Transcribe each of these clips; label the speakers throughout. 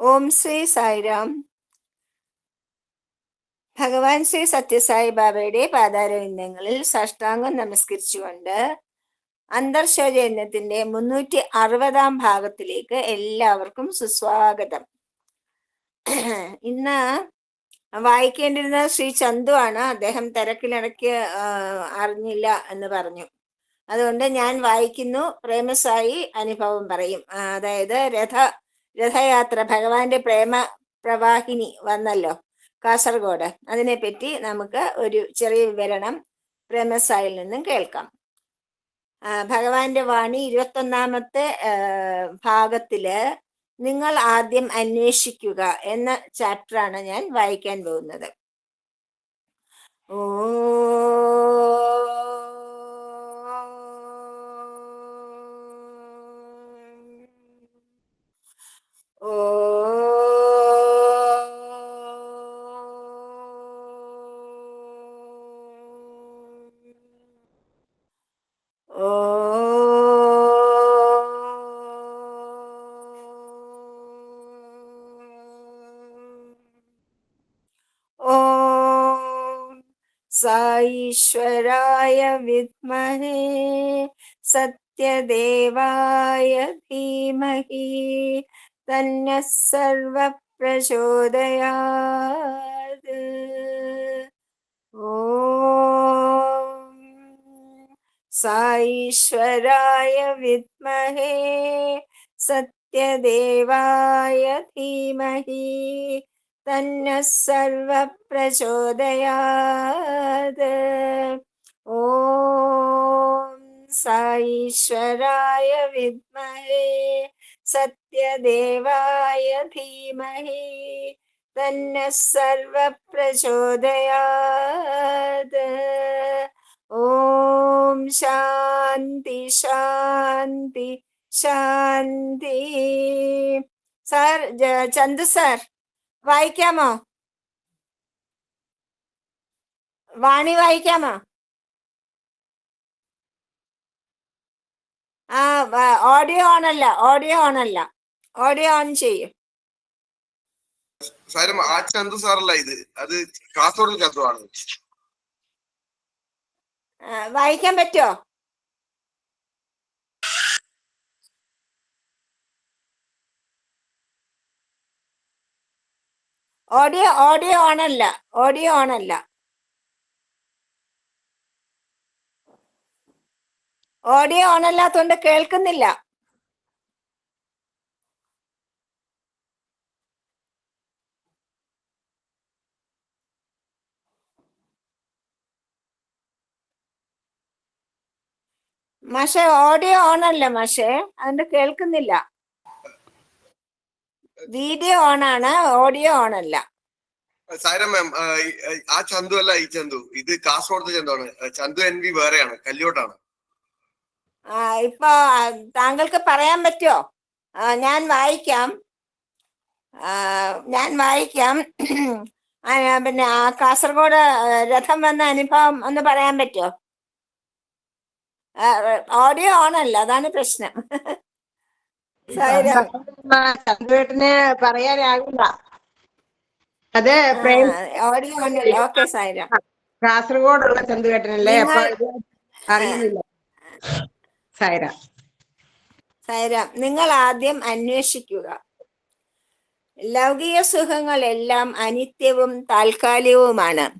Speaker 1: ഓം ശ്രീ സായിരാം. ഭഗവാൻ ശ്രീ സത്യസായി ബാബയുടെ പാതാരവിന്ദങ്ങളിൽ സാഷ്ടാംഗം നമസ്കരിച്ചുകൊണ്ട് അന്തർശോചയത്തിന്റെ മുന്നൂറ്റി അറുപതാം ഭാഗത്തിലേക്ക് എല്ലാവർക്കും സുസ്വാഗതം. ഇന്ന് വായിക്കേണ്ടിരുന്ന ശ്രീ ചന്തു ആണ് അദ്ദേഹം തിരക്കിനിടയ്ക്ക് ആ, അറിഞ്ഞില്ല എന്ന് പറഞ്ഞു. അതുകൊണ്ട് ഞാൻ വായിക്കുന്നു പ്രേമസായി അനുഭവം പറയും. അതായത് രഥ രഥയാത്ര ഭഗവാന്റെ പ്രേമ പ്രവാഹിനി വന്നല്ലോ കാസർഗോഡ്. അതിനെപ്പറ്റി നമുക്ക് ഒരു ചെറിയ വിവരണം പ്രേമസായിൽ നിന്നും കേൾക്കാം. ഭഗവാന്റെ വാണി ഇരുപത്തൊന്നാമത്തെ ഭാഗത്തിൽ നിങ്ങൾ ആദ്യം അന്വേഷിക്കുക എന്ന ചാപ്റ്ററാണ് ഞാൻ വായിക്കാൻ പോകുന്നത്. ഓ ഓം സാईश्वराय विद्महे सत्यदेवाय धीमहि तन्नः सर्वप्रचोदयात् ॐ साईश्वराय विद्महे सत्यदेवाय धीमहि तन्नः सर्वप्रचोदयात् ॐ साईश्वराय विद्महे सत्यदेवाय धीमहि तन्नः सर्वप्रचोदयात्। ॐ शान्ति शान्ति शान्ति। सर चंदू सर वाइक्यामा वाणी वाइक्यामा ആ ഓഡിയോ ഓൺ അല്ല ഓഡിയോ ഓൺ അല്ല. ഓഡിയോ ഓൺ ചെയ്യും.
Speaker 2: സാരം ആ ചന്തു സാറല്ല ഇത്. അത് കാസർഗോഡ് ചന്തു ആണ്.
Speaker 1: വായിക്കാൻ പറ്റുമോ ഓഡിയോ ഓഡിയോ ഓൺ അല്ല ഓഡിയോ ഓൺ അല്ല. ഓഡിയോ ഓൺ അല്ലാത്തോണ്ട് കേൾക്കുന്നില്ല. മാഷെ ഓഡിയോ ഓൺ അല്ല മാഷെ? അതുകൊണ്ട് കേൾക്കുന്നില്ല. വീഡിയോ ഓൺ ആണ് ഓഡിയോ ഓൺ അല്ല
Speaker 2: സാരം മാം ആ ചന്തു അല്ല ഈ ചന്തു. ഇത് കാസർഗോഡത്തെ ചന്തു ആണ് ചന്തു എൻ വി വേറെയാണ് കല്യോട്ടാണ്.
Speaker 1: ഇപ്പൊ താങ്കൾക്ക് പറയാൻ പറ്റുമോ ഞാൻ വായിക്കാം. ഞാൻ വായിക്കാം. പിന്നെ ആ കാസർഗോഡ് രഥം വന്ന അനുഭവം ഒന്ന് പറയാൻ പറ്റുമോ ഓഡിയോ ഓൺ അല്ല അതാണ് പ്രശ്നം. സായിരാം.
Speaker 3: ചന്ദ്രേട്ടന് പറയാനാകില്ല അത്
Speaker 1: ഓഡിയോ ഓൺ അല്ല ഓക്കെ സായിരാം
Speaker 3: കാസർഗോഡുള്ള ചന്ദ്രേട്ടനല്ലേ? അപ്പൊ
Speaker 1: നിങ്ങൾ-
Speaker 3: ഇത്
Speaker 1: സൈറ നിങ്ങൾ ആദ്യം അന്വേഷിക്കുക. ലൗകിക സുഖങ്ങളെല്ലാം അനിത്യവും താൽക്കാലികവുമാണ്.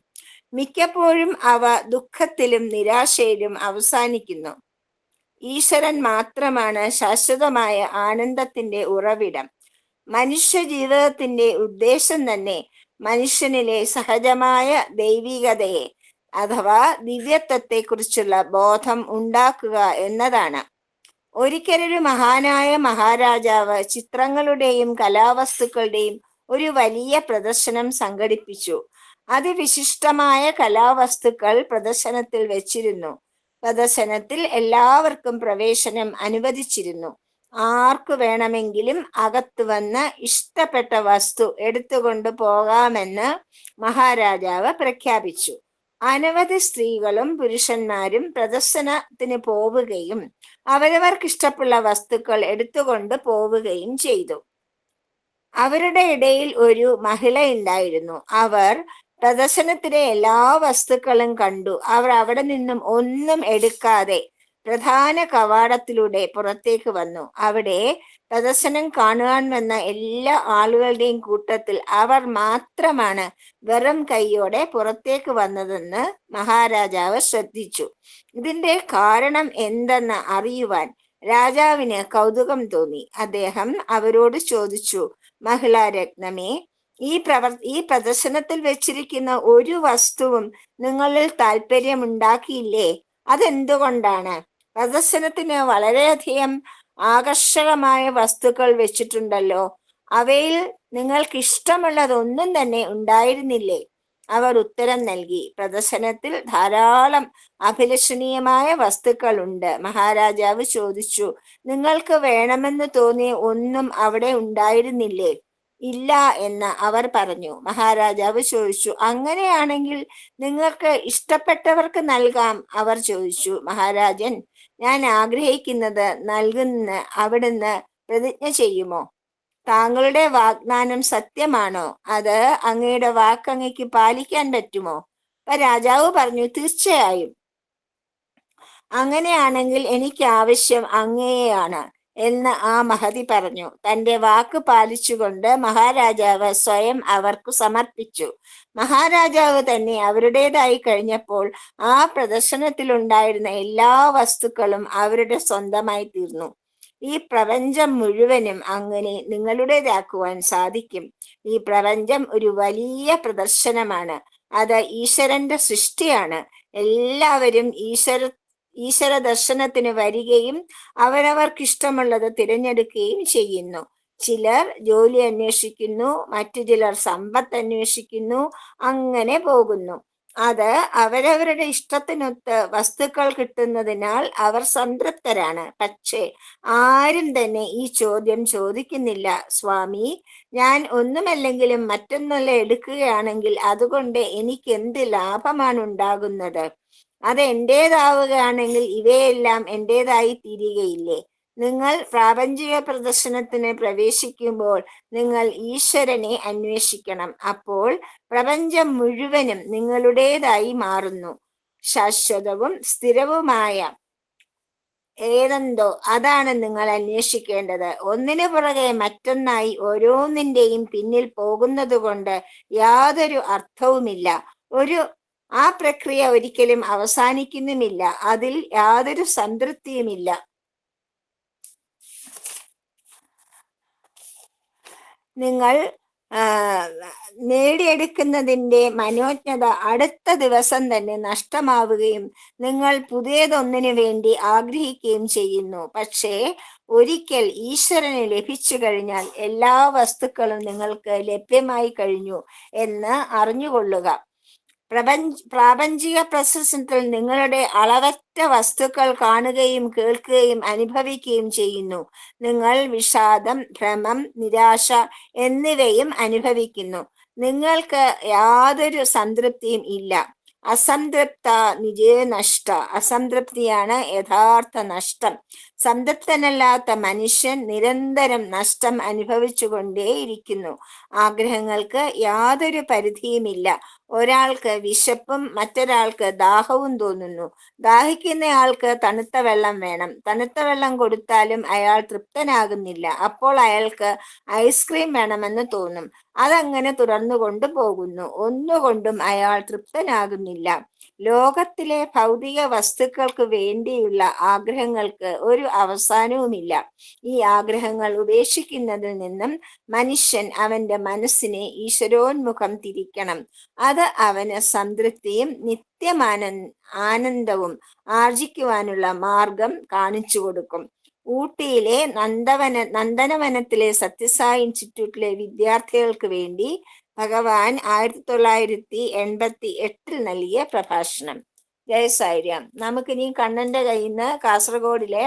Speaker 1: മിക്കപ്പോഴും അവ ദുഃഖത്തിലും നിരാശയിലും അവസാനിക്കുന്നു. ഈശ്വരൻ മാത്രമാണ് ശാശ്വതമായ ആനന്ദത്തിന്റെ ഉറവിടം. മനുഷ്യ ജീവിതത്തിന്റെ ഉദ്ദേശം തന്നെ മനുഷ്യനിലെ സഹജമായ ദൈവികതയെ അഥവാ ദിവ്യത്വത്തെ കുറിച്ചുള്ള ബോധം ഉണ്ടാക്കുക എന്നതാണ്. ഒരിക്കലൊരു മഹാനായ മഹാരാജാവ് ചിത്രങ്ങളുടെയും കലാവസ്തുക്കളുടെയും ഒരു വലിയ പ്രദർശനം സംഘടിപ്പിച്ചു. അതിവിശിഷ്ടമായ കലാവസ്തുക്കൾ പ്രദർശനത്തിൽ വെച്ചിരുന്നു. പ്രദർശനത്തിൽ എല്ലാവർക്കും പ്രവേശനം അനുവദിച്ചിരുന്നു. ആർക്കു വേണമെങ്കിലും അകത്തു വന്ന് ഇഷ്ടപ്പെട്ട വസ്തു എടുത്തുകൊണ്ട് പോകാമെന്ന് മഹാരാജാവ് പ്രഖ്യാപിച്ചു. അനവധി സ്ത്രീകളും പുരുഷന്മാരും പ്രദർശനത്തിന് പോവുകയും അവരവർക്ക് ഇഷ്ടപ്പെട്ട വസ്തുക്കൾ എടുത്തുകൊണ്ട് പോവുകയും ചെയ്തു. അവരുടെ ഇടയിൽ ഒരു മഹിള ഉണ്ടായിരുന്നു. അവർ പ്രദർശനത്തിലെ എല്ലാ വസ്തുക്കളും കണ്ടു. അവർ അവിടെ നിന്നും ഒന്നും എടുക്കാതെ പ്രധാന കവാടത്തിലൂടെ പുറത്തേക്ക് വന്നു. അവിടെ പ്രദർശനം കാണുവാൻ വന്ന എല്ലാ ആളുകളുടെയും കൂട്ടത്തിൽ അവർ മാത്രമാണ് വെറും കൈയോടെ പുറത്തേക്ക് വന്നതെന്ന് മഹാരാജാവ് ശ്രദ്ധിച്ചു. ഇതിന്റെ കാരണം എന്തെന്ന് അറിയുവാൻ രാജാവിന് കൗതുകം തോന്നി. അദ്ദേഹം അവരോട് ചോദിച്ചു മഹിളാരത്നമേ ഈ പ്രവർ ഈ പ്രദർശനത്തിൽ വെച്ചിരിക്കുന്ന ഒരു വസ്തുവും നിങ്ങളിൽ താല്പര്യമുണ്ടാക്കിയില്ലേ അതെന്തുകൊണ്ടാണ്? പ്രദർശനത്തിന് വളരെയധികം ആകർഷകമായ വസ്തുക്കൾ വെച്ചിട്ടുണ്ടല്ലോ. അവയിൽ നിങ്ങൾക്ക് ഇഷ്ടമുള്ളതൊന്നും തന്നെ ഉണ്ടായിരുന്നില്ലേ? അവർ ഉത്തരം നൽകി. പ്രദർശനത്തിൽ ധാരാളം അഭിലഷണീയമായ വസ്തുക്കൾ ഉണ്ട് മഹാരാജാവ് ചോദിച്ചു നിങ്ങൾക്ക് വേണമെന്ന് തോന്നിയ ഒന്നും അവിടെ ഉണ്ടായിരുന്നില്ലേ? ഇല്ല എന്ന് അവർ പറഞ്ഞു. മഹാരാജാവ് ചോദിച്ചു അങ്ങനെയാണെങ്കിൽ നിങ്ങൾക്ക് ഇഷ്ടപ്പെട്ടവർക്ക് നൽകാം. അവർ ചോദിച്ചു മഹാരാജൻ ഞാൻ ആഗ്രഹിക്കുന്നത് നൽകുന്ന അവിടുന്ന് പ്രതിജ്ഞ ചെയ്യുമോ? താങ്കളുടെ വാഗ്ദാനം സത്യമാണോ? അത് അങ്ങയുടെ വാക്ക് അങ്ങയ്ക്ക് പാലിക്കാൻ പറ്റുമോ? അപ്പൊ രാജാവ് പറഞ്ഞു തീർച്ചയായും. അങ്ങനെയാണെങ്കിൽ എനിക്ക് ആവശ്യം അങ്ങയെയാണ് എന്ന് ആ മഹതി പറഞ്ഞു. തന്റെ വാക്ക് പാലിച്ചുകൊണ്ട് മഹാരാജാവ് സ്വയം അവർക്ക് സമർപ്പിച്ചു. മഹാരാജാവ് തന്നെ അവരുടേതായി കഴിഞ്ഞപ്പോൾ ആ പ്രദർശനത്തിലുണ്ടായിരുന്ന എല്ലാ വസ്തുക്കളും അവരുടെ സ്വന്തമായി തീർന്നു. ഈ പ്രപഞ്ചം മുഴുവനും അങ്ങനെ നിങ്ങളുടേതാക്കുവാൻ സാധിക്കും. ഈ പ്രപഞ്ചം ഒരു വലിയ പ്രദർശനമാണ്. അത് ഈശ്വരന്റെ സൃഷ്ടിയാണ്. എല്ലാവരും ഈശ്വര ഈശ്വര ദർശനത്തിന് വരികയും അവരവർക്കിഷ്ടമുള്ളത് തിരഞ്ഞെടുക്കുകയും ചെയ്യുന്നു. ചിലർ ജോലി അന്വേഷിക്കുന്നു മറ്റു ചിലർ സമ്പത്ത് അന്വേഷിക്കുന്നു അങ്ങനെ പോകുന്നു. അത് അവരവരുടെ ഇഷ്ടത്തിനൊത്ത് വസ്തുക്കൾ കിട്ടുന്നതിനാൽ അവർ സംതൃപ്തരാണ്. പക്ഷേ ആരും തന്നെ ഈ ചോദ്യം ചോദിക്കുന്നില്ല. സ്വാമി ഞാൻ ഒന്നുമല്ലെങ്കിലും മറ്റൊന്നല്ല എടുക്കുകയാണെങ്കിൽ അതുകൊണ്ട് എനിക്ക് എന്ത് ലാഭമാണ് ഉണ്ടാകുന്നത്? അത് എന്റെതാവുകയാണെങ്കിൽ ഇവയെല്ലാം എന്റെതായി തീരുകയില്ലേ? നിങ്ങൾ പ്രാപഞ്ചിക പ്രദർശനത്തിന് പ്രവേശിക്കുമ്പോൾ നിങ്ങൾ ഈശ്വരനെ അന്വേഷിക്കണം. അപ്പോൾ പ്രപഞ്ചം മുഴുവനും നിങ്ങളുടേതായി മാറുന്നു. ശാശ്വതവും സ്ഥിരവുമായ ഏതെന്തോ അതാണ് നിങ്ങൾ അന്വേഷിക്കേണ്ടത്. ഒന്നിനു പുറകെ മറ്റൊന്നായി ഓരോന്നിന്റെയും പിന്നിൽ പോകുന്നത് കൊണ്ട് യാതൊരു അർത്ഥവുമില്ല. ഒരു ആ പ്രക്രിയ ഒരിക്കലും അവസാനിക്കുന്നുമില്ല. അതിൽ യാതൊരു സംതൃപ്തിയുമില്ല. നിങ്ങൾ നേടിയെടുക്കുന്നതിന്റെ മനോജ്ഞത അടുത്ത ദിവസം തന്നെ നഷ്ടമാവുകയും നിങ്ങൾ പുതിയതൊന്നിനു വേണ്ടി ആഗ്രഹിക്കുകയും ചെയ്യുന്നു. പക്ഷേ ഒരിക്കൽ ഈശ്വരന് ലഭിച്ചു കഴിഞ്ഞാൽ എല്ലാ വസ്തുക്കളും നിങ്ങൾക്ക് ലഭ്യമായി കഴിഞ്ഞു എന്ന് അറിഞ്ഞുകൊള്ളുക. പ്രപഞ്ച പ്രാപഞ്ചിക പ്രശസ്തത്തിൽ നിങ്ങളുടെ അളവറ്റ വസ്തുക്കൾ കാണുകയും കേൾക്കുകയും അനുഭവിക്കുകയും ചെയ്യുന്നു. നിങ്ങൾ വിഷാദം ഭ്രമം നിരാശ എന്നിവയും അനുഭവിക്കുന്നു. നിങ്ങൾക്ക് യാതൊരു സംതൃപ്തിയും ഇല്ല. അസംതൃപ്ത നിജേ നഷ്ട. അസംതൃപ്തിയാണ് യഥാർത്ഥ നഷ്ടം. സംതൃപ്തനല്ലാത്ത മനുഷ്യൻ നിരന്തരം നഷ്ടം അനുഭവിച്ചുകൊണ്ടേയിരിക്കുന്നു. ആഗ്രഹങ്ങൾക്ക് യാതൊരു പരിധിയുമില്ല. ഒരാൾക്ക് വിശപ്പും മറ്റൊരാൾക്ക് ദാഹവും തോന്നുന്നു. ദാഹിക്കുന്നയാൾക്ക് തണുത്ത വെള്ളം വേണം. തണുത്ത വെള്ളം കൊടുത്താലും അയാൾ തൃപ്തനാകുന്നില്ല. അപ്പോൾ അയാൾക്ക് ഐസ്ക്രീം വേണമെന്ന് തോന്നും. അതങ്ങനെ തുടർന്നു കൊണ്ടുപോകുന്നു ഒന്നുകൊണ്ടും അയാൾ തൃപ്തനാകുന്നില്ല. ലോകത്തിലെ ഭൗതിക വസ്തുക്കൾക്ക് വേണ്ടിയുള്ള ആഗ്രഹങ്ങൾക്ക് ഒരു അവസാനവുമില്ല. ഈ ആഗ്രഹങ്ങൾ ഉപേക്ഷിക്കുന്നതിൽ നിന്നും മനുഷ്യൻ അവന്റെ മനസ്സിനെ ഈശ്വരോന്മുഖം തിരിക്കണം. അത് അവന് സംതൃപ്തിയും നിത്യമാന ആനന്ദവും ആർജിക്കുവാനുള്ള മാർഗം കാണിച്ചു കൊടുക്കും. ഊട്ടിയിലെ നന്ദവന നന്ദനവനത്തിലെ സത്യസായി ഇൻസ്റ്റിറ്റ്യൂട്ടിലെ വിദ്യാർത്ഥികൾക്ക് വേണ്ടി ഭഗവാൻ ആയിരത്തി തൊള്ളായിരത്തി എൺപത്തി എട്ടിൽ നൽകിയ പ്രഭാഷണം. ജയസാര്യം നമുക്ക് നമുക്കിനി കണ്ണന്റെ കയ്യിൽ നിന്ന് കാസർഗോഡിലെ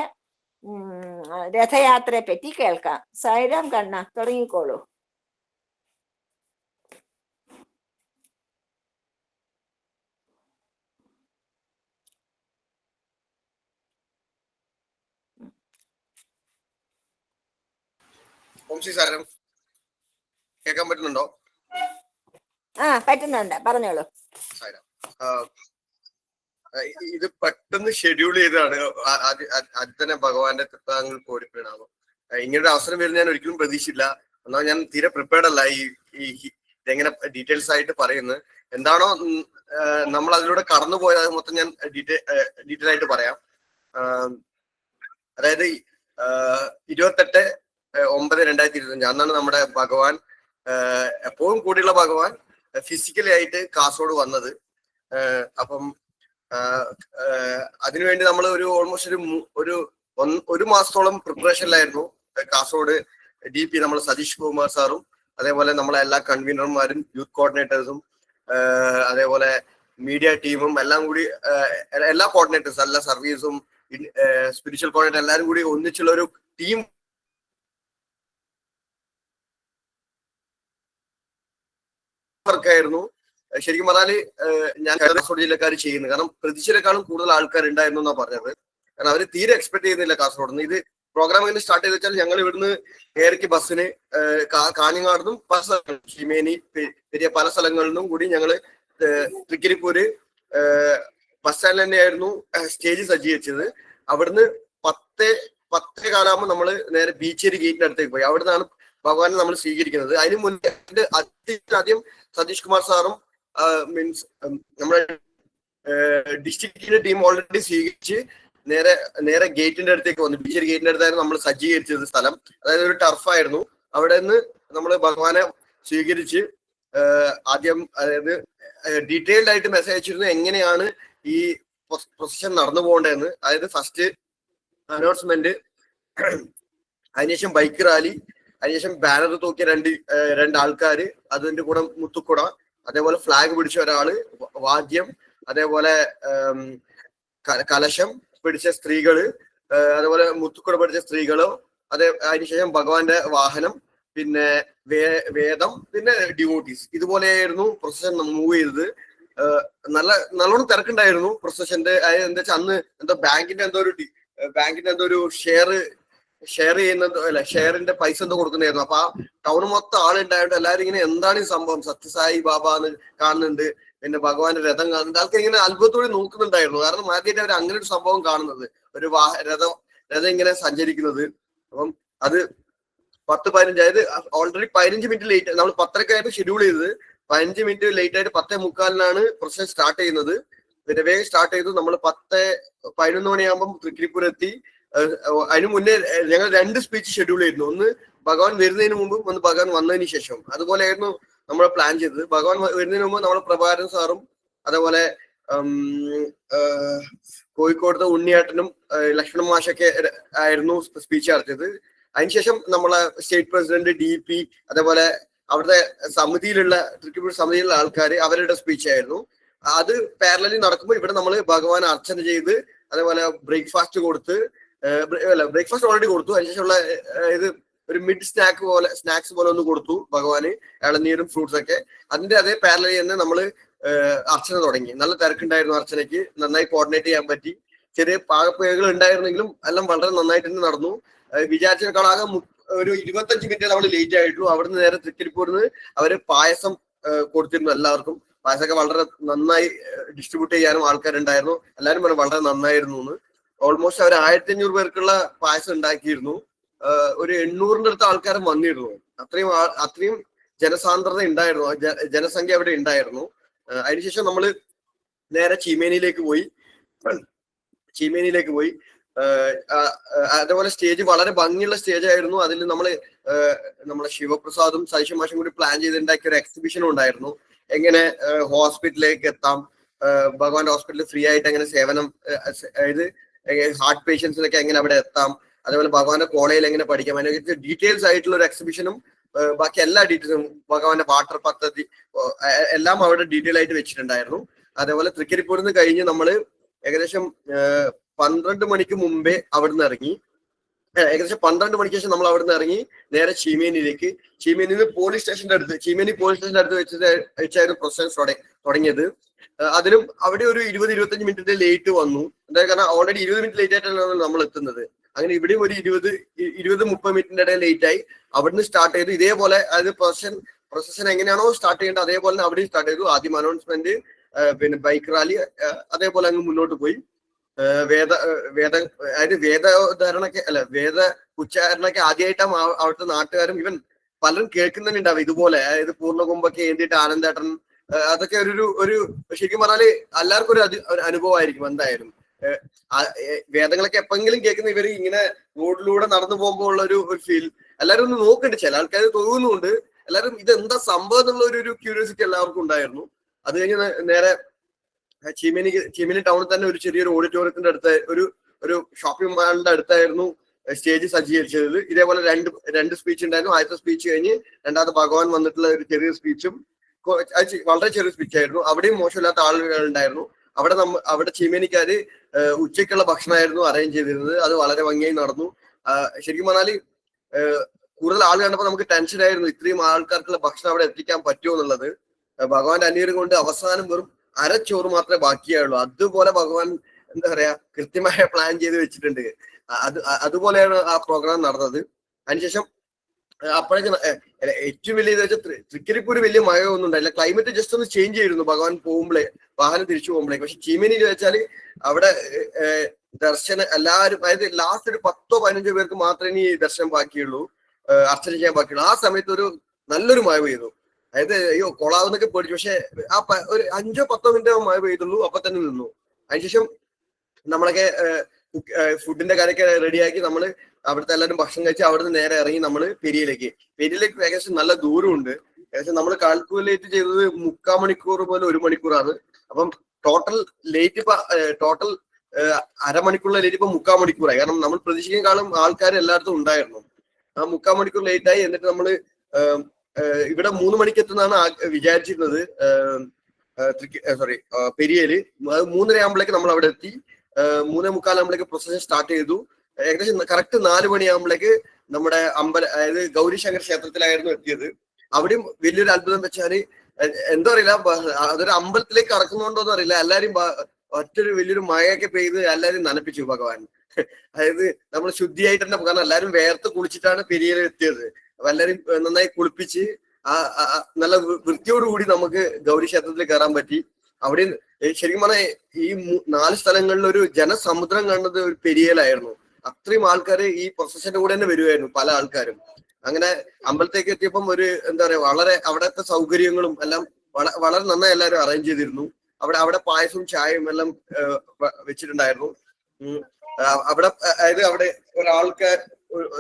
Speaker 1: രഥയാത്രയെ പറ്റി കേൾക്കാം. സായിരാം കണ്ണ തുടങ്ങിക്കോളൂ.
Speaker 2: ഓം സാരം കേൾക്കാൻ പറ്റുന്നുണ്ടോ?
Speaker 1: ആ പറ്റുന്നുണ്ട്. പറഞ്ഞോളൂ.
Speaker 2: ഇത് പെട്ടെന്ന് ഷെഡ്യൂൾ ചെയ്തതാണ്. ആദ്യം തന്നെ ഭഗവാന്റെ തൃപ്പാങ്ങൾ കോരിപ്പീണാണ് ഇങ്ങനൊരു അവസരം വരുന്ന ഞാൻ ഒരിക്കലും പ്രതീക്ഷിച്ചില്ല. എന്നാൽ ഞാൻ തീരെ പ്രിപ്പയർഡ് അല്ല ഈ ഇതെങ്ങനെ ഡീറ്റെയിൽസ് ആയിട്ട് പറയുന്നത് എന്താണോ നമ്മൾ അതിലൂടെ കടന്നു പോയത് അത് മൊത്തം ഞാൻ ഡീറ്റെയിൽ ആയിട്ട് പറയാം. അതായത് ഇരുപത്തെട്ട് ഒമ്പത് രണ്ടായിരത്തി ഇരുപത്തഞ്ച്. അന്നാണ് നമ്മുടെ ഭഗവാൻ എപ്പോഴും കൂടിയുള്ള ഭഗവാൻ ഫിസിക്കലി ആയിട്ട് കാസർഗോഡ് വന്നത്. അപ്പം അതിനുവേണ്ടി നമ്മൾ ഒരു ഓൾമോസ്റ്റ് ഒരു ഒരു ഒരു മാസത്തോളം പ്രിപ്പറേഷനിലായിരുന്നു കാസർഗോഡ് ഡി പി നമ്മൾ സതീഷ് കുമാർ സാറും അതേപോലെ നമ്മളെ എല്ലാ കൺവീനർമാരും യൂത്ത് കോർഡിനേറ്റേഴ്സും അതേപോലെ മീഡിയ ടീമും എല്ലാം കൂടി എല്ലാ കോർഡിനേറ്റേഴ്സ് എല്ലാ സർവീസും സ്പിരിച്വൽ കോർഡിനേറ്റർ എല്ലാവരും കൂടി ഒന്നിച്ചുള്ള ഒരു ടീം വർക്കായിരുന്നു ശരിക്കും പറഞ്ഞാൽ ഞാൻ കാസർഗോഡ് ജില്ലക്കാർ ചെയ്യുന്നത്. കാരണം പ്രതീക്ഷയിലേക്കാളും കൂടുതൽ ആൾക്കാർ ഉണ്ടായിരുന്നു എന്നാ പറഞ്ഞത്. കാരണം അവർ തീരെ എക്സ്പെക്ട് ചെയ്യുന്നില്ല കാസർഗോഡ് നിന്ന് ഇത് പ്രോഗ്രാം എങ്ങനെ സ്റ്റാർട്ട് ചെയ്ത് വെച്ചാൽ ഞങ്ങൾ ഇവിടുന്ന് ഏറിക്ക് ബസ്സിന് കാഞ്ഞങ്ങാട് കാഞ്ഞങ്ങാടുന്നും പല സ്ഥലങ്ങളും ഷിമേനി പെരിയ പല സ്ഥലങ്ങളിൽ നിന്നും കൂടി ഞങ്ങൾ ഏഹ് തൃക്കരിപ്പൂര് ബസ് സ്റ്റാൻഡിൽ തന്നെയായിരുന്നു സ്റ്റേജ് സജ്ജീകരിച്ചത്. അവിടുന്ന് പത്ത് പത്തേ കാലാകുമ്പോൾ നമ്മൾ നേരെ ബീച്ചേരി ഗേറ്റിന്റെ അടുത്തേക്ക് പോയി. അവിടുന്നാണ് ഭഗവാനെ നമ്മൾ സ്വീകരിക്കുന്നത്. അതിന് മുന്നേ ഇതിന്റെ ആദ്യം സതീഷ് കുമാർ സാറും മീൻസ് നമ്മുടെ ഡിസ്ട്രിക്റ്റിന്റെ ടീം ഓൾറെഡി സ്വീകരിച്ച് നേരെ നേരെ ഗേറ്റിന്റെ അടുത്തേക്ക് വന്നു. ബീച്ചേരി ഗേറ്റിന്റെ അടുത്തായിരുന്നു നമ്മൾ സജ്ജീകരിച്ചത് സ്ഥലം. അതായത് ഒരു ടർഫായിരുന്നു അവിടെ നിന്ന് നമ്മൾ ഭഗവാനെ സ്വീകരിച്ച് ആദ്യം അതായത് ഡീറ്റെയിൽഡ് ആയിട്ട് മെസ്സേജ് അയച്ചിരുന്നു എങ്ങനെയാണ് ഈ പ്രൊസഷൻ നടന്നു പോകേണ്ടതെന്ന്. അതായത് ഫസ്റ്റ് അനൗൺസ്മെന്റ് അതിനുശേഷം ബൈക്ക് റാലി അതിനുശേഷം ബാനർ തൂക്കിയ രണ്ട് രണ്ടാൾക്കാർ അതിന്റെ കൂടെ മുത്തുക്കുട അതേപോലെ ഫ്ലാഗ് പിടിച്ച ഒരാൾ വാദ്യം അതേപോലെ കലശം പിടിച്ച സ്ത്രീകൾ അതേപോലെ മുത്തുക്കുട പിടിച്ച സ്ത്രീകളോ അതേ അതിനുശേഷം ഭഗവാന്റെ വാഹനം പിന്നെ വേദം പിന്നെ ഡ്യൂട്ടീസ് ഇതുപോലെയായിരുന്നു പ്രൊസഷൻ മൂവ് ചെയ്തത്. നല്ല നല്ലോണം തിരക്കുണ്ടായിരുന്നു പ്രൊസഷന്റെ എന്താ വെച്ചാൽ അന്ന് എന്തോ ബാങ്കിന്റെ എന്തോ ഒരു ബാങ്കിന്റെ എന്തോ ഒരു ഷെയർ ഷെയർ ചെയ്യുന്നത് അല്ല ഷെയറിന്റെ പൈസ എന്തോ കൊടുക്കുന്നതായിരുന്നു അപ്പൊ ആ ടൗൺ മൊത്തം ആളുണ്ടായിട്ട് എല്ലാവരും ഇങ്ങനെ എന്താണ് ഈ സംഭവം? സത്യസായി ബാബ എന്ന് കാണുന്നുണ്ട് പിന്നെ ഭഗവാന്റെ രഥം കാണുന്നുണ്ട്. ആൾക്കാർ ഇങ്ങനെ അത്ഭുതത്തോടെ നോക്കുന്നുണ്ടായിരുന്നു. കാരണം ആദ്യമായിട്ട് അവർ അങ്ങനെ ഒരു സംഭവം കാണുന്നത്. ഒരു വാഹ രഥം രഥം ഇങ്ങനെ സഞ്ചരിക്കുന്നത്. അപ്പം അത് പത്ത് പതിനഞ്ച് അതായത് ഓൾറെഡി പതിനഞ്ച് മിനിറ്റ് ലേറ്റ് നമ്മൾ പത്തരക്കായിട്ട് ഷെഡ്യൂൾ ചെയ്തത്. പതിനഞ്ച് മിനിറ്റ് ലേറ്റ് ആയിട്ട് പത്തേ മുക്കാലിനാണ് പ്രൊസസ് സ്റ്റാർട്ട് ചെയ്യുന്നത്. പിന്നെ വേഗം സ്റ്റാർട്ട് ചെയ്തു. നമ്മൾ പത്ത് പതിനൊന്ന് മണിയാകുമ്പോൾ ഏഹ് അതിന് മുന്നേ ഞങ്ങൾ രണ്ട് സ്പീച്ച് ഷെഡ്യൂൾ ചെയ്തിരുന്നു. ഒന്ന് ഭഗവാൻ വരുന്നതിന് മുമ്പും ഒന്ന് ഭഗവാൻ വന്നതിന് ശേഷം അതുപോലെയായിരുന്നു നമ്മൾ പ്ലാൻ ചെയ്തത്. ഭഗവാൻ വരുന്നതിന് മുമ്പ് നമ്മുടെ പ്രഭാരൻ സാറും അതേപോലെ കോഴിക്കോടത്തെ ഉണ്ണിയേട്ടനും ലക്ഷ്മണ മാഷൊക്കെ ആയിരുന്നു സ്പീച്ച് നടത്തിയത്. അതിനുശേഷം നമ്മളെ സ്റ്റേറ്റ് പ്രസിഡന്റ് ഡി പി അതേപോലെ അവിടുത്തെ സമിതിയിലുള്ള തൃക്കരിപ്പൂർ സമിതിയിലുള്ള ആൾക്കാർ അവരുടെ സ്പീച്ച് ആയിരുന്നു. അത് പാരലലി നടക്കുമ്പോൾ ഇവിടെ നമ്മൾ ഭഗവാൻ അർച്ചന ചെയ്ത് അതേപോലെ ബ്രേക്ക്ഫാസ്റ്റ് കൊടുത്ത് അല്ല ബ്രേക്ക്ഫാസ്റ്റ് ഓൾറെഡി കൊടുത്തു. അതിനുശേഷമുള്ള ഇത് ഒരു മിഡ് സ്നാക്ക് പോലെ സ്നാക്സ് പോലെ ഒന്ന് കൊടുത്തു ഭഗവാന് ഇളനീരും ഫ്രൂട്ട്സ് ഒക്കെ. അതിന്റെ അതേ പാരലലി തന്നെ നമ്മൾ അർച്ചന തുടങ്ങി. നല്ല തിരക്കുണ്ടായിരുന്നു അർച്ചനയ്ക്ക്. നന്നായി കോർഡിനേറ്റ് ചെയ്യാൻ പറ്റി. ചെറിയ പാകപ്പുകകൾ ഉണ്ടായിരുന്നെങ്കിലും എല്ലാം വളരെ നന്നായിട്ട് തന്നെ നടന്നു. ഏഹ് വിചാരിച്ചതിനേക്കാളാകെ ഒരു ഇരുപത്തഞ്ച് മിനിറ്റ് നമ്മൾ ലേറ്റ് ആയിട്ടുള്ളൂ അവിടുന്ന് നേരെ തൃക്കരിപ്പൂരിന്ന് അവർ പായസം കൊടുത്തിരുന്നു എല്ലാവർക്കും. പായസമൊക്കെ വളരെ നന്നായി ഡിസ്ട്രിബ്യൂട്ട് ചെയ്യാനും ആൾക്കാരുണ്ടായിരുന്നു. എല്ലാവരും വളരെ നന്നായിരുന്നു എന്ന്. ഓൾമോസ്റ്റ് അവർ ആയിരത്തി അഞ്ഞൂറ് പേർക്കുള്ള പായസം ഉണ്ടാക്കിയിരുന്നു. ഒരു എണ്ണൂറിന്റെ അടുത്ത് ആൾക്കാരും വന്നിരുന്നു. അത്രയും അത്രയും ജനസാന്ദ്രത ഉണ്ടായിരുന്നു. ജനസംഖ്യ അവിടെ ഉണ്ടായിരുന്നു. അതിനുശേഷം നമ്മൾ നേരെ ചീമേനിയിലേക്ക് പോയി. ചീമേനിയിലേക്ക് പോയി. അതേപോലെ സ്റ്റേജ് വളരെ ഭംഗിയുള്ള സ്റ്റേജ് ആയിരുന്നു. അതിൽ നമ്മൾ നമ്മളെ ശിവപ്രസാദും സൈഷ മാഷും കൂടി പ്ലാൻ ചെയ്തുണ്ടാക്കിയ ഒരു എക്സിബിഷനും ഉണ്ടായിരുന്നു. എങ്ങനെ ഹോസ്പിറ്റലിലേക്ക് എത്താം. ഭഗവാന്റെ ഹോസ്പിറ്റലിൽ ഫ്രീ ആയിട്ട് എങ്ങനെ സേവനം അതായത് ഹാർട്ട് പേഷ്യൻസിനൊക്കെ എങ്ങനെ അവിടെ എത്താം? അതേപോലെ ഭഗവാന്റെ കോളേജിൽ എങ്ങനെ പഠിക്കാം? അതിനെ ഡീറ്റെയിൽസ് ആയിട്ടുള്ള ഒരു എക്സിബിഷനും ബാക്കി എല്ലാ ഡീറ്റെയിൽസും ഭഗവാന്റെ വാട്ടർ പദ്ധതി എല്ലാം അവിടെ ഡീറ്റെയിൽ ആയിട്ട് വെച്ചിട്ടുണ്ടായിരുന്നു. അതേപോലെ തൃക്കരിപ്പൂരിൽ നിന്ന് കഴിഞ്ഞ് നമ്മൾ ഏകദേശം പന്ത്രണ്ട് മണിക്ക് മുമ്പേ അവിടുന്ന് ഇറങ്ങി. ഏകദേശം പന്ത്രണ്ട് മണിക്ക് ശേഷം നമ്മൾ അവിടുന്ന് ഇറങ്ങി നേരെ ചീമേനിയിലേക്ക്. ചീമേനിന്ന് നിന്ന് പോലീസ് സ്റ്റേഷന്റെ അടുത്ത് ചീമേനി പോലീസ് സ്റ്റേഷന്റെ അടുത്ത് വെച്ചത് വെച്ചായിരുന്നു പ്രൊസസ് തുടങ്ങിയത്. അതിലും അവിടെ ഒരു ഇരുപത് ഇരുപത്തഞ്ച് മിനിറ്റിന്റെ ലേറ്റ് വന്നു. എന്തായാലും കാരണം ഓൾറെഡി ഇരുപത് മിനിറ്റ് ലേറ്റ് ആയിട്ടാണ് നമ്മൾ എത്തുന്നത്. അങ്ങനെ ഇവിടെയും ഒരു ഇരുപത് ഇരുപത് മുപ്പത് മിനിറ്റിന്റെ ഇടയിൽ ലേറ്റ് ആയി. അവിടുന്ന് സ്റ്റാർട്ട് ചെയ്തു. ഇതേപോലെ അതായത് പ്രൊസഷൻ പ്രൊസഷൻ എങ്ങനെയാണോ സ്റ്റാർട്ട് ചെയ്യേണ്ടത് അതേപോലെ തന്നെ അവിടെ സ്റ്റാർട്ട് ചെയ്തു. ആദ്യം അനൗൺസ്മെന്റ് പിന്നെ ബൈക്ക് റാലി അതേപോലെ അങ്ങ് മുന്നോട്ട് പോയി. വേദ വേദ അതായത് വേദോദ്ധാരണൊക്കെ അല്ല വേദ ഉച്ചാരണൊക്കെ ആദ്യമായിട്ടാണ് അവിടുത്തെ നാട്ടുകാരും ഇവൻ പലരും കേൾക്കുന്നുണ്ടാവും ഇതുപോലെ. അതായത് പൂർണകുംഭൊക്കെ ഏന്തിയിട്ട് ആനന്ദേട്ടൻ അതൊക്കെ ഒരു ഒരു- ശരിക്കും പറഞ്ഞാൽ എല്ലാവർക്കും ഒരു ഒരു അനുഭവമായിരിക്കും എന്തായാലും. വേദങ്ങളൊക്കെ എപ്പെങ്കിലും കേൾക്കുന്ന ഇവർ ഇങ്ങനെ റോഡിലൂടെ നടന്നു പോകുമ്പോൾ ഉള്ള ഒരു ഒരു ഫീൽ എല്ലാവരും ഒന്ന് നോക്കുന്നുണ്ട് ചില ആൾക്കാർ തോന്നുന്നുണ്ട്. എല്ലാവരും ഇത് എന്താ സംഭവം എന്നുള്ള ഒരു ഒരു ക്യൂരിയോസിറ്റി എല്ലാവർക്കും ഉണ്ടായിരുന്നു. അത് കഴിഞ്ഞ് നേരെ ചീമിനി ചീമിനി ടൗണിൽ തന്നെ ഒരു ചെറിയൊരു ഓഡിറ്റോറിയത്തിന്റെ അടുത്ത് ഒരു ഒരു ഷോപ്പിംഗ് മാളിന്റെ അടുത്തായിരുന്നു സ്റ്റേജ് സജ്ജീകരിച്ചത്. ഇതേപോലെ രണ്ട് രണ്ട് സ്പീച്ച് ഉണ്ടായിരുന്നു. ആദ്യത്തെ സ്പീച്ച് കഴിഞ്ഞ് രണ്ടാമത്തെ ഭഗവാൻ വന്നിട്ടുള്ള ഒരു ചെറിയ സ്പീച്ചും വളരെ ചെറിയ സ്പിച്ച് ആയിരുന്നു. അവിടെയും മോശമില്ലാത്ത ആളുകൾ ഉണ്ടായിരുന്നു. അവിടെ നമ്മ അവിടെ ചീമേനിക്കാര് ഉച്ചയ്ക്കുള്ള ഭക്ഷണമായിരുന്നു അറേഞ്ച് ചെയ്തിരുന്നത്. അത് വളരെ ഭംഗിയായി നടന്നു. ശരിക്കും പറഞ്ഞാൽ കൂടുതൽ ആൾ കണ്ടപ്പോൾ നമുക്ക് ടെൻഷൻ ആയിരുന്നു ഇത്രയും ആൾക്കാർക്കുള്ള ഭക്ഷണം അവിടെ എത്തിക്കാൻ പറ്റുമോ എന്നുള്ളത്. ഭഗവാന്റെ അനുഗ്രഹം കൊണ്ട് അവസാനം വെറും അരച്ചോറ് മാത്രമേ ബാക്കിയായുള്ളൂ. അതുപോലെ ഭഗവാൻ എന്താ പറയാ കൃത്യമായ പ്ലാൻ ചെയ്ത് വെച്ചിട്ടുണ്ട്. അത് അതുപോലെയാണ് ആ പ്രോഗ്രാം നടന്നത്. അതിനുശേഷം അപ്പോഴേക്ക് ഏറ്റവും വലിയ ഇത് വെച്ചാൽ തൃക്കരിപ്പൂര് വലിയ മഴ ഒന്നും ഉണ്ടായില്ല ക്ലൈമറ്റ് ജസ്റ്റ് ഒന്ന് ചേഞ്ച് ചെയ്തിരുന്നു. ഭഗവാൻ പോകുമ്പോഴേ വാഹനം തിരിച്ചു പോകുമ്പോഴേ പക്ഷെ ചീമേനിയിൽ വെച്ചാൽ അവിടെ ദർശനം എല്ലാവരും അതായത് ലാസ്റ്റ് ഒരു പത്തോ പതിനഞ്ചോ പേർക്ക് മാത്രമേ ഇനി ദർശനം ബാക്കിയുള്ളൂ. അർച്ചന ചെയ്യാൻ ബാക്കിയുള്ളൂ. ആ സമയത്ത് ഒരു നല്ലൊരു മഴ പെയ്തു. അതായത് അയ്യോ കൊളാവുന്നൊക്കെ പേടിച്ചു. പക്ഷെ ആ ഒരു അഞ്ചോ പത്തോ മിനിറ്റ് മഴ പെയ്തുള്ളൂ. അപ്പൊ തന്നെ നിന്നു. അതിനുശേഷം നമ്മളൊക്കെ ഫുഡിന്റെ കാര്യമൊക്കെ റെഡിയാക്കി നമ്മൾ അവിടുത്തെ എല്ലാവരും ഭക്ഷണം കഴിച്ച് അവിടുന്ന് നേരെ ഇറങ്ങി നമ്മൾ പെരിയയിലേക്ക്. പെരിയയിലേക്ക് ഏകദേശം നല്ല ദൂരമുണ്ട്. ഏകദേശം നമ്മൾ കാൽക്കുലേറ്റ് ചെയ്തത് മുക്കാൽ മണിക്കൂർ പോലെ ഒരു മണിക്കൂറാണ്. അപ്പം ടോട്ടൽ ലേറ്റ് ഇപ്പൊ ടോട്ടൽ അരമണിക്കൂറിലെ ലേറ്റ് ഇപ്പൊ മുക്കാൽ മണിക്കൂറായി. കാരണം നമ്മൾ പ്രതീക്ഷിക്കുന്നേക്കാളും ആൾക്കാർ എല്ലായിടത്തും ഉണ്ടായിരുന്നു. ആ മുക്കാൽ മണിക്കൂർ ലേറ്റ് ആയി എന്നിട്ട് നമ്മൾ ഇവിടെ മൂന്ന് മണിക്ക് എത്തുന്നതാണ് വിചാരിച്ചിരുന്നത്. സോറി പെരിയയിൽ. മൂന്നര ആകുമ്പോഴേക്ക് നമ്മൾ അവിടെ എത്തി മൂന്നേ മുക്കാലാകുമ്പോഴേക്ക് പ്രൊസഷൻ സ്റ്റാർട്ട് ചെയ്തു. ഏകദേശം കറക്റ്റ് നാല് മണിയാകുമ്പോഴേക്ക് നമ്മുടെ അമ്പല അതായത് ഗൗരിശങ്കർ ക്ഷേത്രത്തിലായിരുന്നു എത്തിയത്. അവിടെയും വലിയൊരു അത്ഭുതം വെച്ചാൽ എന്താ അറിയില്ല അതൊരു അമ്പലത്തിലേക്ക് കറക്കുന്നുണ്ടോന്ന് അറിയില്ല. എല്ലാരും ഒറ്റൊരു വലിയൊരു മഴയൊക്കെ പെയ്ത് എല്ലാരും നനപ്പിച്ചു ഭഗവാൻ. അതായത് നമ്മൾ ശുദ്ധിയായിട്ട് തന്നെ കാരണം എല്ലാരും വേർത്ത് കുളിച്ചിട്ടാണ് പെരിയയിൽ എത്തിയത്. അപ്പൊ എല്ലാരും നന്നായി കുളിപ്പിച്ച് ആ നല്ല വൃത്തിയോടുകൂടി നമുക്ക് ഗൗരി ക്ഷേത്രത്തിൽ കയറാൻ പറ്റി. അവിടെ ശരിക്കും പറഞ്ഞാൽ ഈ നാല് സ്ഥലങ്ങളിൽ ഒരു ജനസമുദ്രം കണ്ടത് ഒരു പെരിയലായിരുന്നു അത്രയും ആൾക്കാർ ഈ പ്രൊസഷന്റെ കൂടെ തന്നെ വരുമായിരുന്നു പല ആൾക്കാരും. അങ്ങനെ അമ്പലത്തേക്ക് എത്തിയപ്പം ഒരു എന്താ പറയാ വളരെ അവിടത്തെ സൗകര്യങ്ങളും എല്ലാം വളരെ നന്നായി എല്ലാവരും അറേഞ്ച് ചെയ്തിരുന്നു. അവിടെ അവിടെ പായസവും ചായയും എല്ലാം വെച്ചിട്ടുണ്ടായിരുന്നു. അവിടെ അതായത് അവിടെ ഒരാൾക്ക്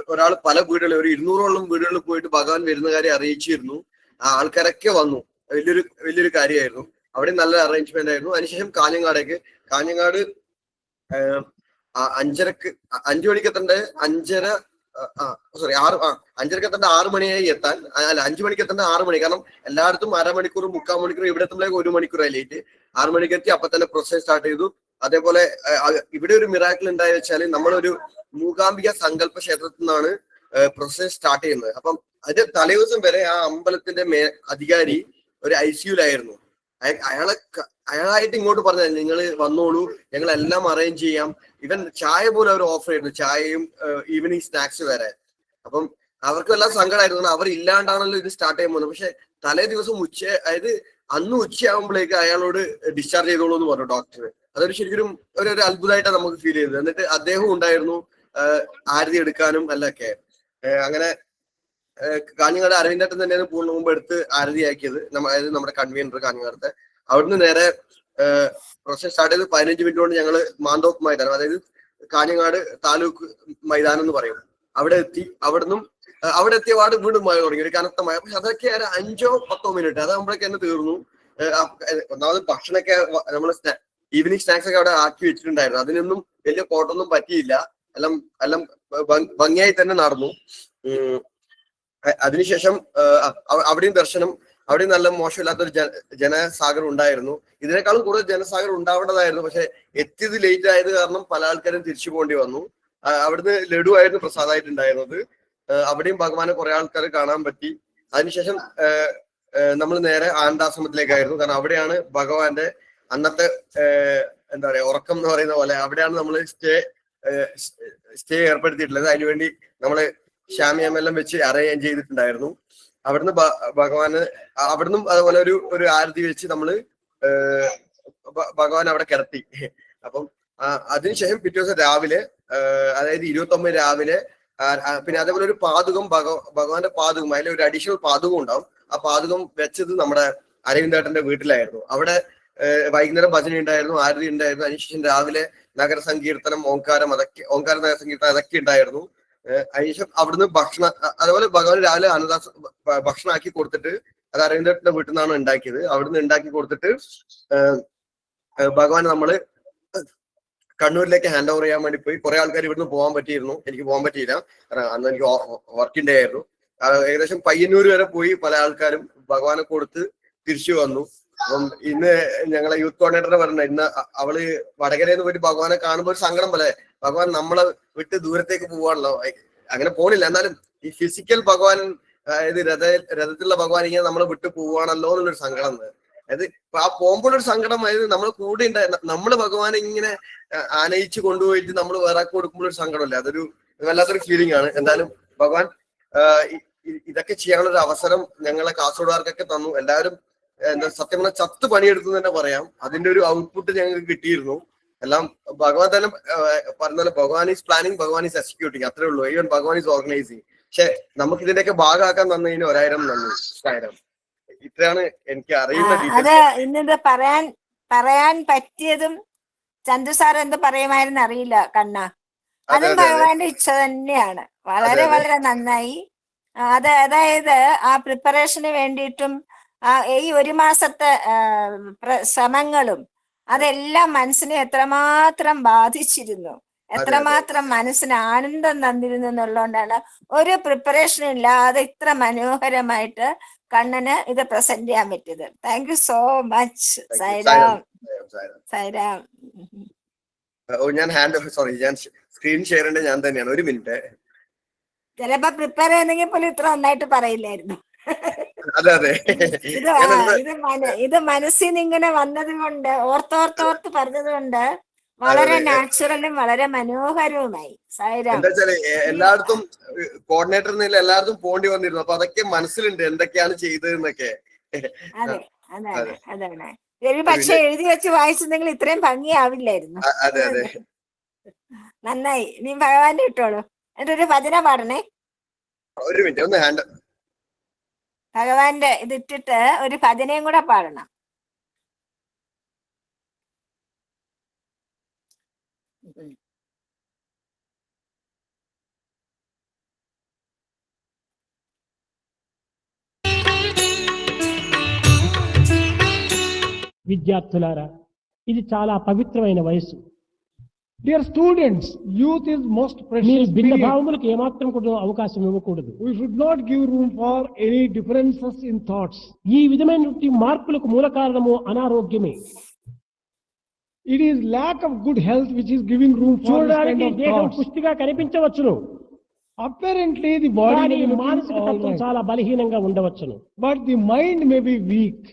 Speaker 2: ഒരാൾ പല വീടുകളിൽ ഒരു ഇരുന്നൂറോളം വീടുകളിൽ പോയിട്ട് ഭഗവാൻ വരുന്ന കാര്യം അറിയിച്ചിരുന്നു. ആ ആൾക്കാരൊക്കെ വന്നു. വലിയൊരു വലിയൊരു കാര്യമായിരുന്നു. അവിടെ നല്ല അറേഞ്ച്മെന്റ് ആയിരുന്നു. അതിനുശേഷം കാഞ്ഞങ്ങാടേക്ക് കാഞ്ഞങ്ങാട് അഞ്ചരക്ക് അഞ്ചു മണിക്ക് എത്തേണ്ട? അഞ്ചര സോറി ആറ് ആ അഞ്ചരക്ക് എത്തേണ്ട? ആറ് മണിയായി എത്താൻ. അല്ല അഞ്ചു മണിക്ക് എത്തേണ്ട? ആറ് മണി. കാരണം എല്ലായിടത്തും അരമണിക്കൂർ മുക്കാൽ മണിക്കൂർ ഇവിടെ എത്തുമ്പോഴേക്ക് ഒരു മണിക്കൂറായി ലേറ്റ് ആറ് മണിക്ക് എത്തി അപ്പൊ തന്നെ പ്രൊസസ് സ്റ്റാർട്ട് ചെയ്തു. അതേപോലെ ഇവിടെ ഒരു മിറാക്കിൾ ഉണ്ടായി വെച്ചാൽ നമ്മളൊരു മൂകാംബിക സങ്കല്പ ക്ഷേത്രത്തിൽ നിന്നാണ് പ്രൊസസ് സ്റ്റാർട്ട് ചെയ്യുന്നത്. അപ്പം അതിന്റെ തലേദിവസം വരെ ആ അമ്പലത്തിന്റെ മേ അധികാരി ഒരു ഐ സിയുലായിരുന്നു അയാളെ അയാളായിട്ട് ഇങ്ങോട്ട് പറഞ്ഞു നിങ്ങൾ വന്നോളൂ ഞങ്ങൾ എല്ലാം അറേഞ്ച് ചെയ്യാം ഇവൻ ചായ പോലും അവർ ഓഫർ ചെയ്യുന്നു ചായയും ഈവനിങ് സ്നാക്സ് വരെ അപ്പം അവർക്ക് എല്ലാം സങ്കടമായിരുന്നു അവർ ഇല്ലാണ്ടാണല്ലോ ഇത് സ്റ്റാർട്ട് ചെയ്യാൻ പോകുന്നത്. പക്ഷെ തലേ ദിവസം ഉച്ച അതായത് അന്ന് ഉച്ചയാകുമ്പോഴേക്ക് അയാളോട് ഡിസ്ചാർജ് ചെയ്തോളൂ എന്ന് പറഞ്ഞു ഡോക്ടർ അതൊരു ശരിക്കും ഒരു ഒരു അത്ഭുതമായിട്ടാണ് നമുക്ക് ഫീൽ ചെയ്തത്. എന്നിട്ട് അദ്ദേഹം ഉണ്ടായിരുന്നു ആരതി എടുക്കാനും അല്ലൊക്കെ. അങ്ങനെ കാഞ്ഞങ്ങാട് അരവിന്ദേട്ടൻ തന്നെയാണ് പൂർണ മുമ്പ് എടുത്ത് ആരതിയാക്കിയത്. അതായത് നമ്മുടെ കൺവീനർ കാഞ്ഞങ്ങാടത്തെ. അവിടുന്ന് നേരെ പ്രൊസസ് സ്റ്റാർട്ട് ചെയ്ത് പതിനഞ്ച് മിനിറ്റ് കൊണ്ട് ഞങ്ങൾ മാന്തോപ്പ് മൈതാനം അതായത് കാഞ്ഞങ്ങാട് താലൂക്ക് മൈതാനം എന്ന് പറയും. അവിടെ എത്തി അവിടുന്ന് അവിടെ എത്തിയ പാട് വീണ്ടും മഴ തുടങ്ങി ഒരു കനത്ത മഴ. പക്ഷെ അതൊക്കെ ഒരു അഞ്ചോ പത്തോ മിനിറ്റ് അതാകുമ്പോഴേക്ക് തന്നെ തീർന്നു. ഒന്നാമത് ഭക്ഷണമൊക്കെ നമ്മൾ ഈവനിങ് സ്നാക്സ് ഒക്കെ അവിടെ ആക്കി വെച്ചിട്ടുണ്ടായിരുന്നു. അതിനൊന്നും വലിയ കോട്ടൊന്നും പറ്റിയില്ല. എല്ലാം എല്ലാം ഭംഗി- ഭംഗിയായി തന്നെ നടന്നു. അതിനുശേഷം അവിടെയും ദർശനം അവിടെയും നല്ല മോശമില്ലാത്തൊരു ജന ജനസാഗരം ഉണ്ടായിരുന്നു. ഇതിനേക്കാളും കൂടുതൽ ജനസാഗരം ഉണ്ടാവേണ്ടതായിരുന്നു. പക്ഷെ എത്തിയത് ലേറ്റ് ആയത് കാരണം പല ആൾക്കാരും തിരിച്ചു പോകേണ്ടി വന്നു. അവിടുന്ന് ലഡു ആയിരുന്നു പ്രസാദമായിട്ട് ഉണ്ടായിരുന്നത് അവിടെയും ഭഗവാനെ കുറെ ആൾക്കാർ കാണാൻ പറ്റി. അതിനുശേഷം നമ്മൾ നേരെ ആനന്ദാശ്രമത്തിലേക്കായിരുന്നു. കാരണം അവിടെയാണ് ഭഗവാന്റെ അന്നത്തെ എന്താ പറയാ ഉറക്കം എന്ന് പറയുന്ന പോലെ അവിടെയാണ് നമ്മൾ സ്റ്റേ സ്റ്റേ ഏർപ്പെടുത്തിയിട്ടുള്ളത്. അതിനുവേണ്ടി നമ്മൾ ശ്യാമിയമ്മെല്ലാം വെച്ച് അറേഞ്ച് ചെയ്തിട്ടുണ്ടായിരുന്നു. അവിടുന്ന് ഭഗവാന് അവിടുന്ന് അതുപോലെ ഒരു ഒരു ആരതി വെച്ച് നമ്മൾ ഭഗവാൻ അവിടെ കിടത്തി. അപ്പം അതിനുശേഷം പിറ്റേ ദിവസം രാവിലെ അതായത് ഇരുപത്തി ഒമ്പത് രാവിലെ പിന്നെ അതേപോലെ ഒരു പാതുകം ഭഗ ഭഗവാന്റെ പാതുകം അതിൽ ഒരു അഡീഷണൽ പാതുകം ഉണ്ടാവും. ആ പാതുകം വെച്ചത് നമ്മുടെ അരവിന്ദേട്ടന്റെ വീട്ടിലായിരുന്നു. അവിടെ വൈകുന്നേരം ഭജന ഉണ്ടായിരുന്നു ആരതി ഉണ്ടായിരുന്നു. അതിനുശേഷം രാവിലെ നഗരസങ്കീർത്തനം ഓങ്കാരം അതൊക്കെ ഓങ്കാര നഗരസങ്കീർത്തനം അതൊക്കെ ഉണ്ടായിരുന്നു. അതിനുശേഷം അവിടുന്ന് ഭക്ഷണം അതുപോലെ ഭഗവാൻ രാവിലെ ഭക്ഷണമാക്കി ഭക്ഷണം ആക്കി കൊടുത്തിട്ട് അത് അരവിന്ദേട്ടന്റെ വീട്ടിൽ നിന്നാണ് ഉണ്ടാക്കിയത്. അവിടുന്ന് ഉണ്ടാക്കി കൊടുത്തിട്ട് ഭഗവാൻ നമ്മൾ കണ്ണൂരിലേക്ക് ഹാൻഡ് ഓവർ ചെയ്യാൻ വേണ്ടി പോയി. കുറെ ആൾക്കാർ ഇവിടുന്ന് പോകാൻ പറ്റിയിരുന്നു. എനിക്ക് പോകാൻ പറ്റിയില്ല. അന്ന് എനിക്ക് വർക്കിംഗ് ഡേ ആയിരുന്നു ഏകദേശം പയ്യന്നൂർ വരെ പോയി പല ആൾക്കാരും ഭഗവാനെ കൊടുത്ത് തിരിച്ചു വന്നു. അപ്പം ഇന്ന് ഞങ്ങളെ യൂത്ത് കോർഡിനേറ്റർ പറഞ്ഞ ഇന്ന് അവൾ വടകരയിൽ പോയിട്ട് ഭഗവാനെ കാണുമ്പോൾ ഒരു സങ്കടം പോലെ ഭഗവാൻ നമ്മളെ വിട്ട് ദൂരത്തേക്ക് പോവാണല്ലോ. അങ്ങനെ പോണില്ല. എന്നാലും ഈ ഫിസിക്കൽ ഭഗവാൻ അതായത് രഥ രഥത്തിലുള്ള ഭഗവാൻ ഇങ്ങനെ നമ്മളെ വിട്ട് പോവാണല്ലോ എന്നുള്ളൊരു സങ്കടം. അതായത് ആ പോകുമ്പോഴൊരു സങ്കടം അതായത് നമ്മൾ കൂടെ ഉണ്ടായ നമ്മൾ ഭഗവാനെ ഇങ്ങനെ ആനയിച്ചു കൊണ്ടുപോയിട്ട് നമ്മൾ വേറെ കൊടുക്കുമ്പോൾ ഒരു സങ്കടമല്ല അതൊരു വല്ലാത്തൊരു ഫീലിംഗ് ആണ്. എന്തായാലും ഭഗവാൻ ഇതൊക്കെ ചെയ്യാനുള്ള ഒരു അവസരം ഞങ്ങളെ കാസർഗോഡുകാർക്കൊക്കെ തന്നു. എല്ലാവരും എന്താ സത്യം പറഞ്ഞാൽ ചത്ത് പണിയെടുത്തു തന്നെ പറയാം. അതിന്റെ ഒരു ഔട്ട്പുട്ട് ഞങ്ങൾക്ക് കിട്ടിയിരുന്നു. എല്ലാം ഭഗവാൻ തന്നെ പറഞ്ഞാലും Bhagavan is planning Bhagavan is executing അത്രേ ഉള്ളൂ. ഈവൻ ഭഗവാൻ ഈസ് ഓർഗനൈസിങ് പക്ഷെ നമുക്ക് ഇതിന്റെയൊക്കെ ഭാഗമാക്കാൻ തന്നതിന് ഒരായിരം നന്ദി. ആയിരം ഇത്രയാണ് എനിക്ക്
Speaker 1: അറിയുന്നത്
Speaker 2: അറിയുന്ന
Speaker 1: അത് പറയാൻ പറയാൻ പറ്റിയതും ചന്തു സാർ എന്ത് പറയുമായിരുന്നു അറിയില്ല കണ്ണ.
Speaker 2: അതെ
Speaker 1: ഭഗവാന്റെ ഇച്ഛ തന്നെയാണ്. വളരെ. വളരെ നന്നായി. അത് അതായത് ആ പ്രിപ്പറേഷന് വേണ്ടിയിട്ടും ഈ ഒരു മാസത്തെ ആ, ശ്രമങ്ങളും അതെല്ലാം മനസ്സിനെ എത്രമാത്രം ബാധിച്ചിരുന്നു. എത്രമാത്രം മനസ്സിന് ആനന്ദം തന്നിരുന്നു എന്നുള്ളതുകൊണ്ടാണ് ഒരു പ്രിപ്പറേഷൻ ഇല്ലാതെ ഇത്ര മനോഹരമായിട്ട് കണ്ണന് ഇത് പ്രസന്റ് ചെയ്യാൻ പറ്റിയത്.
Speaker 2: Thank you
Speaker 1: so
Speaker 2: much.
Speaker 1: Sairam Sairam
Speaker 2: ഓ ഞാൻ ഹാൻഡ് സോറി ഞാൻ സ്ക്രീൻ ഷെയർ ചെയ്യേണ്ടത് ഞാൻ തന്നെയാണ്. ഒരു മിനിറ്റ്
Speaker 1: ചിലപ്പോ പ്രിപ്പയർ ചെയ്യുന്നെങ്കിൽ പോലും ഇത്ര നന്നായിട്ട് പറയില്ലായിരുന്നു.
Speaker 2: അതെ അതെ.
Speaker 1: ഇത് മനസ്സിൽ നിന്ന് ഇങ്ങനെ വന്നത് കൊണ്ട് ഓർത്തോർത്തോർത്ത് പറഞ്ഞത് കൊണ്ട് വളരെ. നാച്ചുറലും വളരെ മനോഹരവുമായി.
Speaker 2: എന്താ വെച്ചാൽ എല്ലായിടത്തും കോർഡിനേറ്റർ നില എല്ലായിടത്തും പോണ്ടി വന്നിരുന്നു. അപ്പൊ അതൊക്കെ മനസ്സിലുണ്ട് എന്തൊക്കെയാണ് ചെയ്തതെന്നൊക്കെ.
Speaker 1: അതെ അതാണ് അതാണ്. ഒരു പക്ഷെ എഴുതി വെച്ച് നിങ്ങൾ ഇത്രയും ഭംഗിയാവില്ലായിരുന്നു.
Speaker 2: അതെ അതെ.
Speaker 1: നന്നായി. നീ ഭഗവാന്റെ ഇട്ടോളൂ. എന്റെ ഒരു ഭജന പാടണേ.
Speaker 2: ഒരു മിനിറ്റ് ഒന്ന് ഹാൻഡ്
Speaker 1: ഭഗവാന്റെ ഇത് ഇട്ടിട്ട് ഒരു ഭജനയും കൂടെ പാടണം
Speaker 4: విద్యార్థులారా ఇది చాలా పవిత్రమైన వయస్సు
Speaker 5: dear students youth is most pressure
Speaker 4: భిన్న భావములకు ఏమాత్రం కూడా అవకాశం ఇవ్వకూడదు.
Speaker 5: We should not give room for any differences in thoughts
Speaker 4: ఈ విధమైన మార్పులకు మూల కారణము అనారోగ్యమే.
Speaker 5: It is lack of good health which is giving room
Speaker 4: చూడడానికి దేహం పుష్టిగా కనిపించవచ్చును.
Speaker 5: అపరెంట్లీ ది బాడీ
Speaker 4: మానసిక తత్వం చాలా బలహీనంగా ఉండవచ్చును.
Speaker 5: But the mind may be weak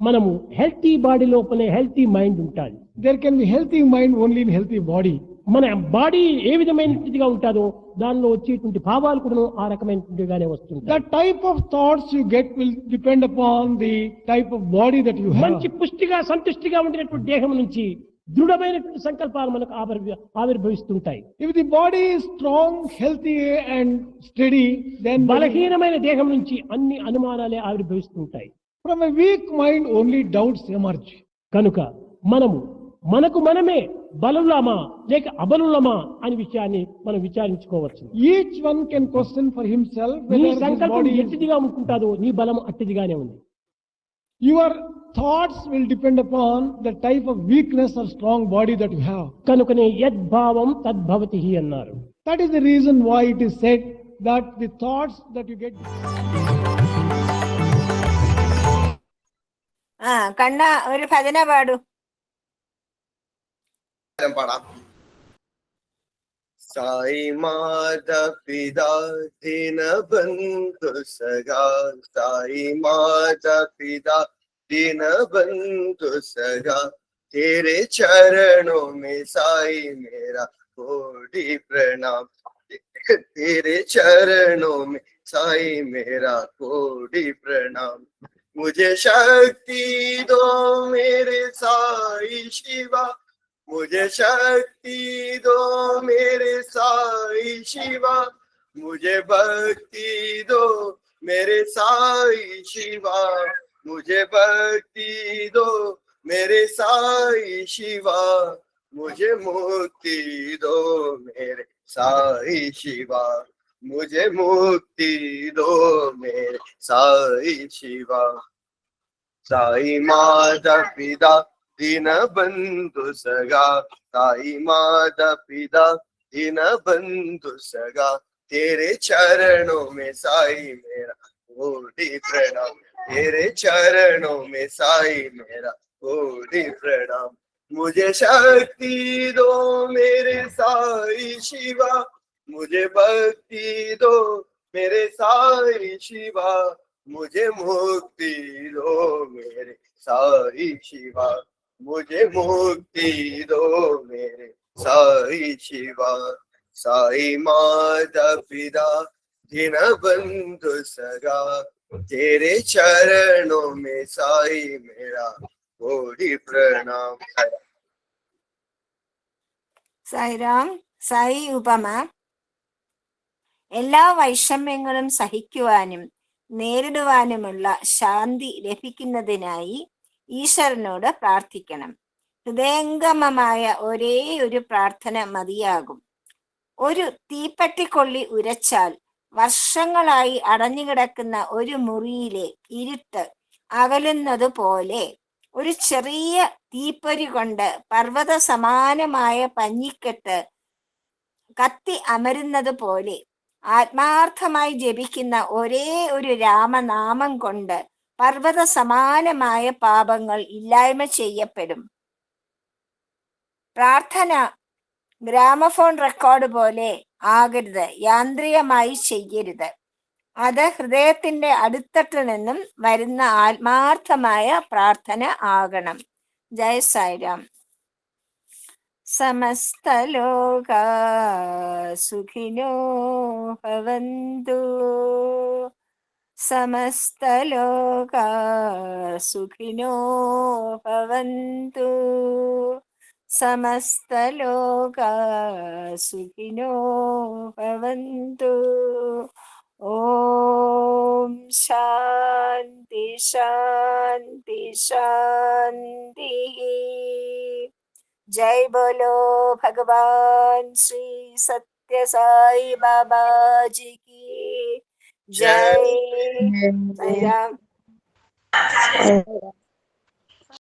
Speaker 4: మనము హెల్తీ బాడీ లోపలే హెల్తీ మైండ్ ఉంటాయి.
Speaker 5: There can be healthy mind only in healthy body
Speaker 4: మన బాడీ ఏ విధమైన స్థితిగా ఉంటుందో దానిలో వచ్చేటువంటి భావాలు కూడా ఆ రకమైన
Speaker 5: వస్తుంది
Speaker 4: the
Speaker 5: type of thoughts you get will depend upon the type of body that you
Speaker 4: మంచి పుష్టిగా సంతుష్టిగా ఉండినటువంటి దేహం నుంచి దృఢమైనటువంటి సంకల్పాలు మనకు ఆవిర్భవిస్తుంటాయి.
Speaker 5: If the body strong healthy and steady then
Speaker 4: బలహీనమైన దేహం నుంచి అన్ని అనుమానాలే ఆవిర్భవిస్తుంటాయి.
Speaker 5: From a weak mind only doubts emerge
Speaker 4: కనుక మనము మనకు మనమే బలులమా లేక అబలులమా అనే విషయాన్ని మనం విచారించుకోవచ్చు
Speaker 5: Each one can question for himself
Speaker 4: నీ
Speaker 5: whether his
Speaker 4: సంకల్పం
Speaker 5: body is
Speaker 4: ఎట్టిదిగా ఉంటుందో నీ బలం అట్టిదిగానే ఉంది
Speaker 5: Your thoughts will depend upon the type of weakness or strong body that you have.
Speaker 4: కనుకనే యద్భావం తద్భవతి అన్నారు
Speaker 5: That is the reason why it is said that the thoughts that you get.
Speaker 1: ആ കണ്ണ ഒരു ഭജന പാടൂ
Speaker 2: पढ़ा साई माता पिता दीन बंधु सगा। साई माता पिता दीन बंधु सगा। तेरे चरणों में साई मेरा कोटी प्रणाम। तेरे चरणों में साई मेरा कोटी प्रणाम। मुझे शक्ति दो मेरे साई शिवा। मुझे शक्ति दो मेरे साई शिवा। मुझे भक्ति दो मेरे साई शिवा। मुझे भक्ति दो मेरे साई शिवा। मुझे मुक्ति दो मेरे साई शिवा। मुझे मुक्ति दो मेरे साई शिवा। साई माता पिता सगा साई माता पिता दीन बंधु सगा, तेरे चरणों में साई मेरा कोटि प्रणाम। तेरे चरणों में साई मेरा कोटि प्रणाम। मुझे शक्ति दो मेरे साई शिवा, मुझे भक्ति दो मेरे साई शिवा, मुझे मुक्ति दो मेरे साई शिवा। मुझे मुक्ति दो मेरे साई शिवा साई माता पिता दिन बंधु सगा तेरे चरणों में साई मेरा कोटि प्रणाम
Speaker 1: സായിരാം സായി ഉപമ എല്ലാ വൈഷമ്യങ്ങളും സഹിക്കുവാനും നേരിടുവാനുമുള്ള ശാന്തി ലഭിക്കുന്നതിനായി ഈശ്വരനോട് പ്രാർത്ഥിക്കണം. ഹൃദയംഗമമായ ഒരേ ഒരു പ്രാർത്ഥന മതിയാകും. ഒരു തീപ്പട്ടിക്കൊള്ളി ഉരച്ചാൽ വർഷങ്ങളായി അടഞ്ഞുകിടക്കുന്ന ഒരു മുറിയിലെ ഇരുട്ട് അകലുന്നത് പോലെ ഒരു ചെറിയ തീപ്പൊരി കൊണ്ട് പർവത സമാനമായ പഞ്ഞിക്കെട്ട് കത്തി അമരുന്നത് പോലെ ആത്മാർത്ഥമായി ജപിക്കുന്ന ഒരേ ഒരു രാമനാമം കൊണ്ട് പർവത സമാനമായ പാപങ്ങൾ ഇല്ലായ്മ ചെയ്യപ്പെടും. പ്രാർത്ഥന ഗ്രാമഫോൺ റെക്കോർഡ് പോലെ ആകരുത് യാന്ത്രികമായി ചെയ്യരുത്. അത് ഹൃദയത്തിന്റെ അടിത്തട്ടിൽ നിന്നും വരുന്ന ആത്മാർത്ഥമായ പ്രാർത്ഥന ആകണം. ജയ സായിരാം. സമസ്തലോക സുഖിനോ ഭവന്തു. समस्तलोका सुखिनो भवन्तु समस्तलोका सुखिनो भवन्तु ॐ शान्ति शान्ति शान्तिः जय बोलो भगवान् श्री सत्यसाई बाबाजी बाबा की जय जय राम